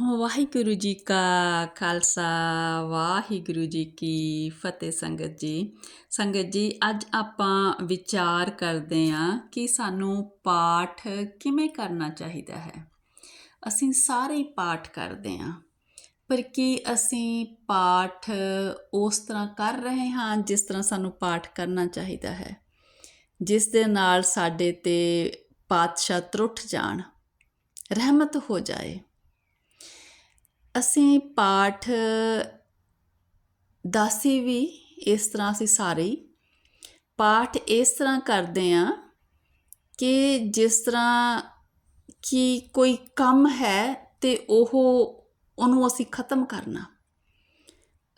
ਵਾਹਿਗੁਰੂ ਜੀ ਕਾ ਖਾਲਸਾ ਵਾਹਿਗੁਰੂ ਜੀ ਕੀ ਫਤਿਹ ਸੰਗਤ ਜੀ ਸੰਗਤ ਜੀ ਅੱਜ ਆਪਾਂ ਵਿਚਾਰ ਕਰਦੇ ਹਾਂ ਕਿ ਸਾਨੂੰ ਪਾਠ ਕਿਵੇਂ ਕਰਨਾ ਚਾਹੀਦਾ ਹੈ ਅਸੀਂ ਸਾਰੇ ਹੀ ਪਾਠ ਕਰਦੇ ਹਾਂ ਪਰ ਕੀ ਅਸੀਂ ਪਾਠ ਉਸ ਤਰ੍ਹਾਂ ਕਰ ਰਹੇ ਹਾਂ ਜਿਸ ਤਰ੍ਹਾਂ ਸਾਨੂੰ ਪਾਠ ਕਰਨਾ ਚਾਹੀਦਾ ਹੈ ਜਿਸ ਦੇ ਨਾਲ ਸਾਡੇ ਤੇ ਪਾਤਸ਼ਾਹ ਤਰੁੱਠ ਜਾਣ ਰਹਿਮਤ ਹੋ ਜਾਏ ਅਸੀਂ ਪਾਠ ਦਾਸੀ ਵੀ ਇਸ ਤਰ੍ਹਾਂ ਅਸੀਂ ਸਾਰੇ ਹੀ। ਪਾਠ ਇਸ ਤਰ੍ਹਾਂ ਕਰਦੇ ਆ ਕਿ ਜਿਸ ਤਰ੍ਹਾਂ ਕਿ ਕੋਈ ਕੰਮ ਹੈ ਤੇ ਉਹ, ਉਹਨੂੰ ਅਸੀਂ ਖਤਮ ਕਰਨਾ।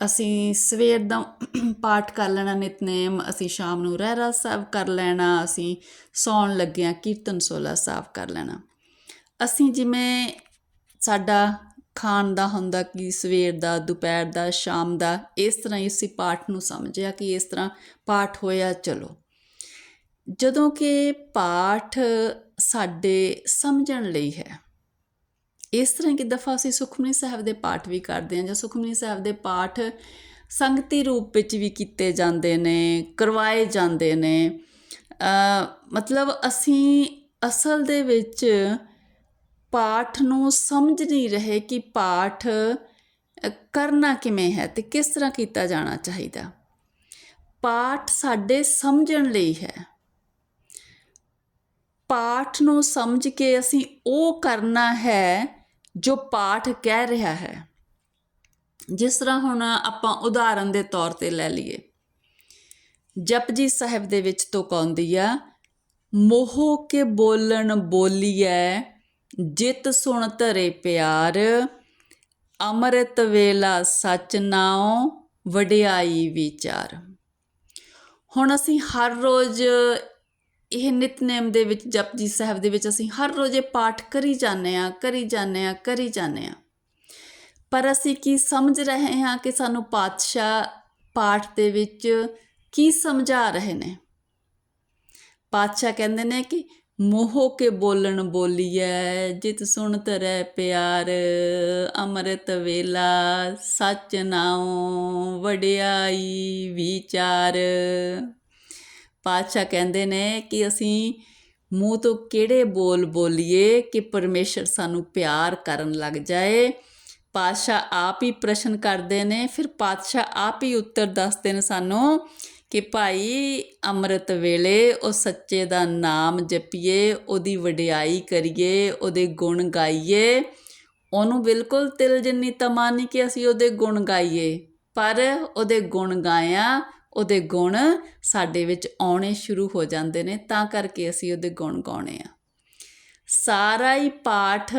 ਅਸੀਂ ਸਵੇਰ ਦਾ ਪਾਠ ਕਰ ਲੈਣਾ ਨਿਤਨੇਮ, ਅਸੀਂ ਸ਼ਾਮ ਨੂੰ ਰਹਿਰਾ ਸਾਹਿਬ ਕਰ ਲੈਣਾ, ਅਸੀਂ ਸੌਣ ਲੱਗਿਆਂ ਕੀਰਤਨ ਸੋਲਾ ਸਾਹਿਬ ਕਰ ਲੈਣਾ। ਅਸੀਂ ਜਿਵੇਂ ਸਾਡਾ ਖਾਣ ਦਾ ਹੁੰਦਾ ਕਿ ਸਵੇਰ ਦਾ, ਦੁਪਹਿਰ ਦਾ, ਸ਼ਾਮ ਦਾ, ਇਸ ਤਰ੍ਹਾਂ ਹੀ ਅਸੀਂ ਪਾਠ ਨੂੰ ਸਮਝਿਆ ਕਿ ਇਸ ਤਰ੍ਹਾਂ ਪਾਠ ਹੋਇਆ, ਚਲੋ। ਜਦੋਂ ਕਿ ਪਾਠ ਸਾਡੇ ਸਮਝਣ ਲਈ ਹੈ। ਇਸ ਤਰ੍ਹਾਂ ਕਿ ਦਫਾ ਅਸੀਂ ਸੁਖਮਨੀ ਸਾਹਿਬ ਦੇ ਪਾਠ ਵੀ ਕਰਦੇ ਹਾਂ ਜਾਂ ਸੁਖਮਨੀ ਸਾਹਿਬ ਦੇ ਪਾਠ ਸੰਗਤੀ ਰੂਪ ਵਿੱਚ ਵੀ ਕੀਤੇ ਜਾਂਦੇ ਨੇ, ਕਰਵਾਏ ਜਾਂਦੇ ਨੇ। ਮਤਲਬ ਅਸੀਂ ਅਸਲ ਦੇ ਵਿੱਚ ਪਾਠ ਨੂੰ ਸਮਝ ਨਹੀਂ ਰਹੇ ਕਿ ਪਾਠ ਕਰਨਾ ਕਿਵੇਂ ਹੈ ਤੇ ਕਿਸ ਤਰ੍ਹਾਂ ਕੀਤਾ ਜਾਣਾ ਚਾਹੀਦਾ। ਪਾਠ ਸਾਡੇ ਸਮਝਣ ਲਈ ਹੈ। ਪਾਠ ਨੂੰ ਸਮਝ ਕੇ ਅਸੀਂ ਉਹ ਕਰਨਾ ਹੈ ਜੋ ਪਾਠ ਕਹਿ ਰਿਹਾ ਹੈ। ਜਿਸ ਤਰ੍ਹਾਂ ਹੁਣ ਆਪਾਂ ਉਦਾਹਰਨ ਦੇ ਤੌਰ ਤੇ ਲੈ ਲਈਏ। ਜਪਜੀ ਸਾਹਿਬ ਦੇ ਵਿੱਚ ਤੋਂ ਕੌਂਦੀ ਆ, ਮੋਹ ਕੇ ਬੋਲਣ ਬੋਲੀਐ ਜਿਤ ਸੁਣ ਧਰੇ ਪਿਆਰ, ਅੰਮ੍ਰਿਤ ਵੇਲਾ ਸਚ ਨਾਉ, ਵਡਿਆਈ ਵਿਚਾਰ। ਹੁਣ ਅਸੀਂ ਹਰ ਰੋਜ਼ ਇਹ ਨਿਤਨੇਮ ਦੇ ਵਿੱਚ ਜਪਜੀ ਸਾਹਿਬ ਦੇ ਵਿੱਚ ਅਸੀਂ ਹਰ ਰੋਜ਼ ਇਹ ਪਾਠ ਕਰੀ ਜਾਂਦੇ ਆ ਕਰੀ ਜਾਂਦੇ ਆ ਕਰੀ ਜਾਂਦੇ ਆ ਪਰ ਅਸੀਂ ਕੀ ਸਮਝ ਰਹੇ ਹਾਂ ਕਿ ਸਾਨੂੰ ਪਾਤਸ਼ਾਹ ਪਾਠ ਦੇ ਵਿੱਚ ਕੀ ਸਮਝਾ ਰਹੇ ਨੇ? ਪਾਤਸ਼ਾਹ ਕਹਿੰਦੇ ਨੇ ਕਿ ਮੋਹ ਕੇ ਬੋਲਣ ਬੋਲੀਐ, ਜਿਤ ਸੁਣ ਤਰੈ ਪਿਆਰ, ਅੰਮ੍ਰਿਤ ਵੇਲਾ ਸਚ ਨਾਉ ਵਡਿਆਈ ਵਿਚਾਰ। ਪਾਤਸ਼ਾਹ ਕਹਿੰਦੇ ਨੇ ਕਿ ਅਸੀਂ ਮੂੰਹ ਤੋਂ ਕਿਹੜੇ ਬੋਲ ਬੋਲੀਏ ਕਿ ਪਰਮੇਸ਼ਰ ਸਾਨੂੰ ਪਿਆਰ ਕਰਨ ਲੱਗ ਜਾਏ। ਪਾਤਸ਼ਾਹ ਆਪ ਹੀ ਪ੍ਰਸ਼ਨ ਕਰਦੇ ਨੇ, ਫਿਰ ਪਾਤਸ਼ਾਹ ਆਪ ਹੀ ਉੱਤਰ ਦੱਸਦੇ ਨੇ ਸਾਨੂੰ ਕਿ ਭਾਈ ਅੰਮ੍ਰਿਤ ਵੇਲੇ ਉਹ ਸੱਚੇ ਦਾ ਨਾਮ ਜਪੀਏ, ਉਹਦੀ ਵਡਿਆਈ ਕਰੀਏ, ਉਹਦੇ ਗੁਣ ਗਾਈਏ। ਉਹਨੂੰ ਬਿਲਕੁਲ ਤਿਲ ਜਿੰਨੀ ਤਮਾਨੀ ਕਿ ਅਸੀਂ ਉਹਦੇ ਗੁਣ ਗਾਈਏ। ਪਰ ਉਹਦੇ ਗੁਣ ਗਾਇਆ, ਉਹਦੇ ਗੁਣ ਸਾਡੇ ਵਿੱਚ ਆਉਣੇ ਸ਼ੁਰੂ ਹੋ ਜਾਂਦੇ ਨੇ, ਤਾਂ ਕਰਕੇ ਅਸੀਂ ਉਹਦੇ ਗੁਣ ਗਾਉਣੇ ਆ। ਸਾਰਾ ਹੀ ਪਾਠ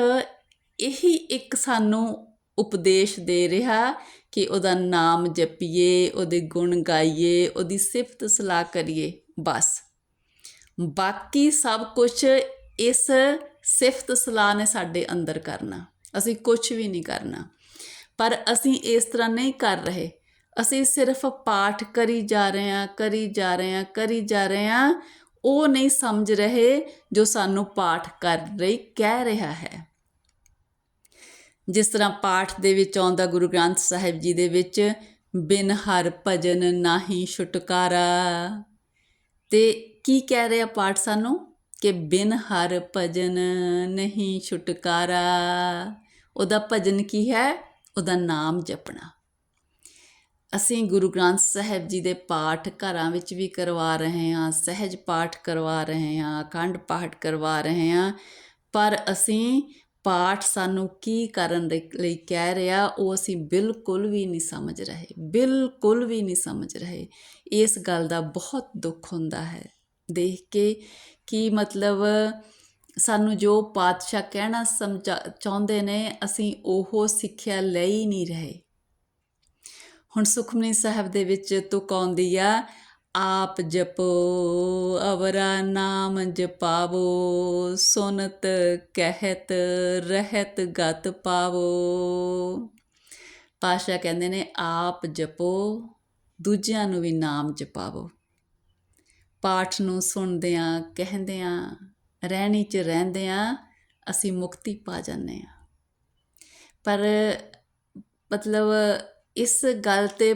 ਇਹੀ ਇੱਕ ਸਾਨੂੰ ਉਪਦੇਸ਼ ਦੇ ਰਿਹਾ ਕਿ ਉਹਦਾ ਨਾਮ ਜਪੀਏ, ਉਹਦੇ ਗੁਣ ਗਾਈਏ, ਉਹਦੀ ਸਿਫਤ ਸਲਾਹ ਕਰੀਏ, ਬਸ। ਬਾਕੀ ਸਭ ਕੁਝ ਇਸ ਸਿਫਤ ਸਲਾਹ ਨੇ ਸਾਡੇ ਅੰਦਰ ਕਰਨਾ। ਅਸੀਂ ਕੁਝ ਵੀ ਨਹੀਂ ਕਰਨਾ। ਪਰ ਅਸੀਂ ਇਸ ਤਰ੍ਹਾਂ ਨਹੀਂ ਕਰ ਰਹੇ। ਅਸੀਂ ਸਿਰਫ ਪਾਠ ਕਰੀ ਜਾ ਰਹੇ ਹਾਂ, ਕਰੀ ਜਾ ਰਹੇ ਹਾਂ, ਕਰੀ ਜਾ ਰਹੇ ਹਾਂ। ਉਹ ਨਹੀਂ ਸਮਝ ਰਹੇ ਜੋ ਸਾਨੂੰ ਪਾਠ ਕਰ ਰਹੀ, ਕਹਿ ਰਿਹਾ ਹੈ। ਜਿਸ ਤਰ੍ਹਾਂ ਪਾਠ ਦੇ ਵਿੱਚ ਆਉਂਦਾ ਗੁਰੂ ਗ੍ਰੰਥ ਸਾਹਿਬ ਜੀ ਦੇ ਵਿੱਚ, ਬਿਨ ਹਰ ਭਜਨ ਨਾਹੀ ਛੁਟਕਾਰਾ। ਤੇ ਕੀ ਕਹਿ ਰਿਹਾ ਪਾਠ ਸਾਨੂੰ? ਕਿ ਬਿਨ ਹਰ ਭਜਨ ਨਹੀਂ ਛੁਟਕਾਰਾ। ਉਹਦਾ ਭਜਨ ਕੀ ਹੈ? ਉਹਦਾ ਨਾਮ ਜਪਣਾ। ਅਸੀਂ ਗੁਰੂ ਗ੍ਰੰਥ ਸਾਹਿਬ ਜੀ ਦੇ ਪਾਠ ਘਰਾਂ ਵਿੱਚ ਵੀ ਕਰਵਾ ਰਹੇ ਹਾਂ, ਸਹਿਜ ਪਾਠ ਕਰਵਾ ਰਹੇ ਹਾਂ, ਅਖੰਡ ਪਾਠ ਕਰਵਾ ਰਹੇ ਹਾਂ, ਪਰ ਅਸੀਂ ਪਾਠ ਸਾਨੂੰ ਕੀ ਕਰਨ ਦੇ ਲਈ ਕਹਿ ਰਿਹਾ, ਉਹ ਅਸੀਂ ਬਿਲਕੁਲ ਵੀ ਨਹੀਂ ਸਮਝ ਰਹੇ, ਬਿਲਕੁਲ ਵੀ ਨਹੀਂ ਸਮਝ ਰਹੇ। ਇਸ ਗੱਲ ਦਾ ਬਹੁਤ ਦੁੱਖ ਹੁੰਦਾ ਹੈ। ਦੇਖ ਕੇ ਕਿ ਮਤਲਬ, ਸਾਨੂੰ ਜੋ ਪਾਤਸ਼ਾਹ ਕਹਿਣਾ ਸਮਝਾ, ਚਾਹੁੰਦੇ ਨੇ, ਅਸੀਂ ਉਹ ਸਿੱਖਿਆ ਲੈ ਹੀ ਨਹੀਂ ਰਹੇ। ਹੁਣ ਸੁਖਮਨੀ ਸਾਹਿਬ ਦੇ ਵਿੱਚ ਤੁਕ ਆਉਂਦੀ ਆ ਆਪ ਜਪੋ, ਅਵਰਾ ਨਾਮ ਜਪਾਵੋ, ਸੁਨਤ ਕਹਿਤ ਰਹਿਤ ਗਤ ਪਾਵੋ। ਪਾਸ਼ਾ ਕਹਿੰਦੇ ਨੇ, ਆਪ ਜਪੋ, ਦੂਜਿਆਂ ਨੂੰ ਵੀ ਨਾਮ ਜਪਾਵੋ। ਪਾਠ ਨੂੰ ਸੁਣਦਿਆਂ, ਕਹਿੰਦਿਆਂ, ਰਹਿਣੀ ਚ ਰਹਿੰਦਿਆਂ ਅਸੀਂ ਮੁਕਤੀ ਪਾ ਜਾਂਦੇ ਆ ਪਰ ਮਤਲਬ ਇਸ ਗੱਲ ਤੇ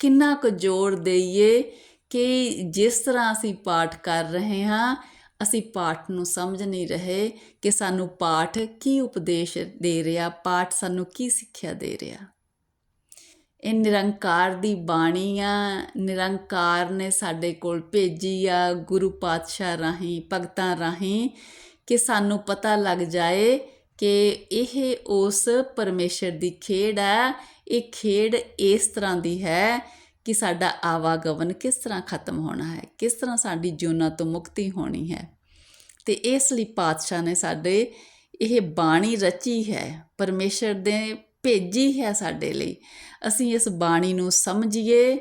ਕਿੰਨਾ ਕੁ ਜ਼ੋਰ ਦੇਈਏ ਕਿ ਜਿਸ ਤਰ੍ਹਾਂ ਅਸੀਂ ਪਾਠ ਕਰ ਰਹੇ ਹਾਂ, ਅਸੀਂ ਪਾਠ ਨੂੰ ਸਮਝ ਨਹੀਂ ਰਹੇ ਕਿ ਸਾਨੂੰ ਪਾਠ ਕੀ ਉਪਦੇਸ਼ ਦੇ ਰਿਹਾ, ਪਾਠ ਸਾਨੂੰ ਕੀ ਸਿੱਖਿਆ ਦੇ ਰਿਹਾ। ਇਹ ਨਿਰੰਕਾਰ ਦੀ ਬਾਣੀ ਆ, ਨਿਰੰਕਾਰ ਨੇ ਸਾਡੇ ਕੋਲ ਭੇਜੀ ਆ ਗੁਰੂ ਪਾਤਸ਼ਾਹ ਰਾਹੀਂ, ਭਗਤਾਂ ਰਾਹੀਂ ਕਿ ਸਾਨੂੰ ਪਤਾ ਲੱਗ ਜਾਏ ਕਿ ਇਹ ਉਸ ਪਰਮੇਸ਼ਰ ਦੀ ਖੇਡ ਹੈ। ਇਹ ਖੇਡ ਇਸ ਤਰ੍ਹਾਂ ਦੀ ਹੈ ਕਿ ਸਾਡਾ ਆਵਾਗਮਨ ਕਿਸ ਤਰ੍ਹਾਂ ਖਤਮ ਹੋਣਾ ਹੈ, ਕਿਸ ਤਰ੍ਹਾਂ ਸਾਡੀ ਜੂਨਾਂ ਤੋਂ ਮੁਕਤੀ ਹੋਣੀ ਹੈ। ਤੇ ਇਸ ਲਈ ਪਾਤਸ਼ਾਹ ਨੇ ਸਾਡੇ ਇਹ ਬਾਣੀ ਰਚੀ ਹੈ, ਪਰਮੇਸ਼ਰ ਦੇ ਭੇਜੀ ਹੈ ਸਾਡੇ ਲਈ। ਅਸੀਂ ਇਸ ਬਾਣੀ ਨੂੰ ਸਮਝੀਏ,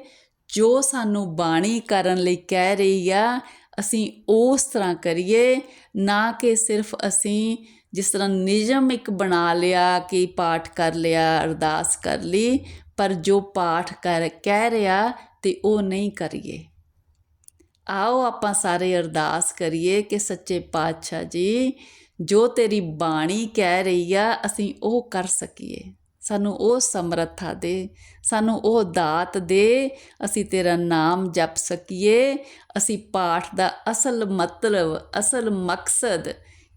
ਜੋ ਸਾਨੂੰ ਬਾਣੀ ਕਰਨ ਲਈ ਕਹਿ ਰਹੀ ਆ, ਅਸੀਂ ਉਸ ਤਰ੍ਹਾਂ ਕਰੀਏ, ਨਾ ਕਿ ਸਿਰਫ ਅਸੀਂ ਜਿਸ ਤਰ੍ਹਾਂ ਨਿਯਮ ਇੱਕ ਬਣਾ ਲਿਆ ਕਿ ਪਾਠ ਕਰ ਲਿਆ, ਅਰਦਾਸ ਕਰ ਲਈ, ਪਰ ਜੋ ਪਾਠ ਕਰ, ਕਹਿ ਰਿਹਾ ਤੇ ਉਹ ਨਹੀਂ ਕਰੀਏ। ਆਓ ਆਪਾਂ ਸਾਰੇ ਅਰਦਾਸ ਕਰੀਏ ਕਿ ਸੱਚੇ ਪਾਤਸ਼ਾਹ ਜੀ, ਜੋ ਤੇਰੀ ਬਾਣੀ ਕਹਿ ਰਹੀ ਆ, ਅਸੀਂ ਉਹ ਕਰ ਸਕੀਏ। ਸਾਨੂੰ ਉਹ ਸਮਰੱਥਾ ਦੇ, ਸਾਨੂੰ ਉਹ ਦਾਤ ਦੇ, ਅਸੀਂ ਤੇਰਾ ਨਾਮ ਜਪ ਸਕੀਏ, ਅਸੀਂ ਪਾਠ ਦਾ ਅਸਲ ਮਤਲਬ, ਅਸਲ ਮਕਸਦ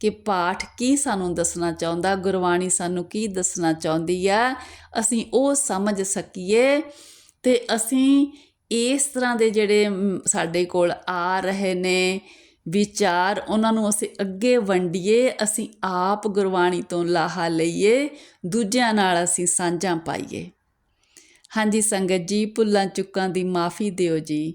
ਕਿ ਪਾਠ ਕੀ ਸਾਨੂੰ ਦੱਸਣਾ ਚਾਹੁੰਦਾ, ਗੁਰਬਾਣੀ ਸਾਨੂੰ ਕੀ ਦੱਸਣਾ ਚਾਹੁੰਦੀ ਆ ਅਸੀਂ ਉਹ ਸਮਝ ਸਕੀਏ ਤੇ ਅਸੀਂ ਇਸ ਤਰ੍ਹਾਂ ਦੇ ਜਿਹੜੇ ਸਾਡੇ ਕੋਲ ਆ ਰਹੇ ਨੇ ਵਿਚਾਰ, ਉਹਨਾਂ ਨੂੰ ਅਸੀਂ ਅੱਗੇ ਵੰਡੀਏ, ਅਸੀਂ ਆਪ ਗੁਰਬਾਣੀ ਤੋਂ ਲਾਹਾ ਲਈਏ, ਦੂਜਿਆਂ ਨਾਲ ਅਸੀਂ ਸਾਂਝਾਂ ਪਾਈਏ। ਹਾਂਜੀ ਸੰਗਤ ਜੀ, ਭੁੱਲਾਂ ਚੁੱਕਾਂ ਦੀ ਮਾਫੀ ਦਿਓ ਜੀ।